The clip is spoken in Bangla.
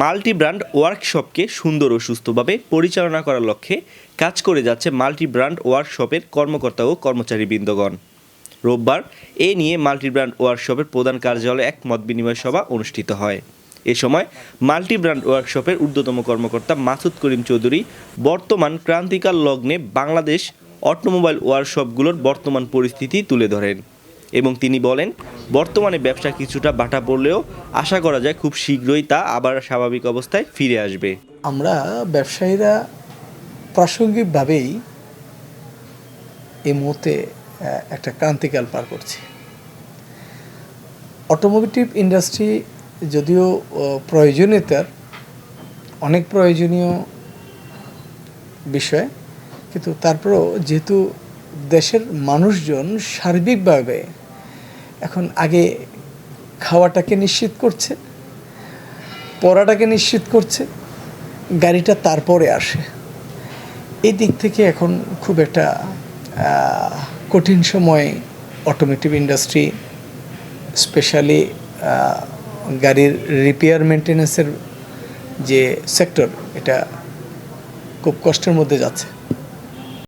মাল্টি ব্র্যান্ড ওয়ার্কশপকে সুন্দর ও সুস্থভাবে পরিচালনা করার লক্ষ্যে কাজ করে যাচ্ছে মাল্টি ব্র্যান্ড ওয়ার্কশপের কর্মকর্তা ও কর্মচারীবৃন্দগণ। রোববার এ নিয়ে মাল্টি ব্র্যান্ড ওয়ার্কশপের প্রধান কার্যালয়ে এক মত বিনিময় সভা অনুষ্ঠিত হয়। এ সময় মাল্টি ব্র্যান্ড ওয়ার্কশপের ঊর্ধ্বতম কর্মকর্তা মাসুদ করিম চৌধুরী, বর্তমান ক্রান্তিকাল লগ্নে বাংলাদেশ অটোমোবাইল ওয়ার্কশপগুলোর বর্তমান পরিস্থিতি তুলে ধরেন। এবং তিনি বলেন, বর্তমানে ব্যবসা কিছুটা বাটা পড়লেও আশা করা যায় খুব শীঘ্রই তা আবার স্বাভাবিক অবস্থায় ফিরে আসবে। আমরা ব্যবসায়ীরা প্রাসঙ্গিকভাবেই এই মুহূর্তে একটা ক্রান্তিকাল পার করছি। অটোমোটিভ ইন্ডাস্ট্রি যদিও প্রয়োজনীয়তার অনেক প্রয়োজনীয় বিষয়, কিন্তু তারপরেও যেহেতু দেশের মানুষজন সার্বিকভাবে এখন আগে খাওয়াটাকে নিশ্চিত করছে, পড়াটাকে নিশ্চিত করছে, গাড়িটা তারপরে আসে। এই দিক থেকে এখন খুব একটা কঠিন সময় অটোমেটিভ ইন্ডাস্ট্রি স্পেশালি গাড়ির রিপেয়ার মেনটেন্যান্সের যে সেক্টর এটা খুব কষ্টের মধ্যে যাচ্ছে।